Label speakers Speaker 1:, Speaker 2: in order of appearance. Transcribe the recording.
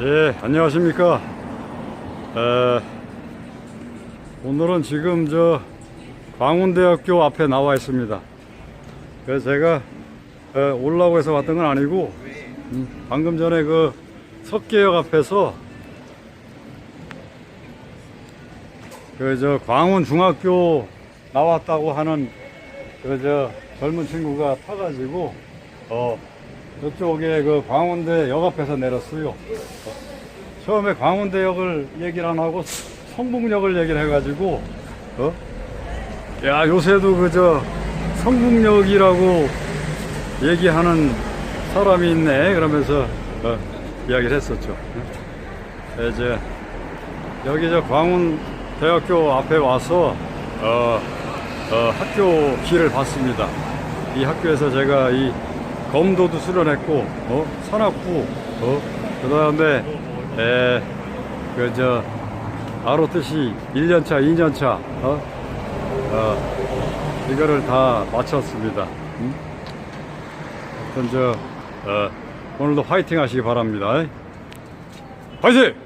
Speaker 1: 예, 안녕하십니까. 에, 오늘은 지금 저 광운대학교 앞에 나와 있습니다. 그래서 제가 에, 올라고 해서 왔던 건 아니고, 음, 방금 전에 그 석계역 앞에서 그 저 광운 중학교 나왔다고 하는 그 저 젊은 친구가 타가지고 어 저쪽에 그 광운대 역 앞에서 내렸어요. 어, 처음에 광운대역을 얘기를 안 하고 성북역을 얘기를 해가지고 어? 야 요새도 그저 성북역이라고 얘기하는 사람이 있네 그러면서 어, 이야기를 했었죠. 네, 이제 여기 저 광운대학교 앞에 와서 어, 어, 학교 길을 봤습니다. 이 학교에서 제가 이 검도도 수련했고, 어, 산악부, 어, 그 다음에, 에, 그, 저, 아로트시 1년차, 2년차, 어, 어, 이거를 다 마쳤습니다. 음? 저, 어, 오늘도 화이팅 하시기 바랍니다. 화이팅!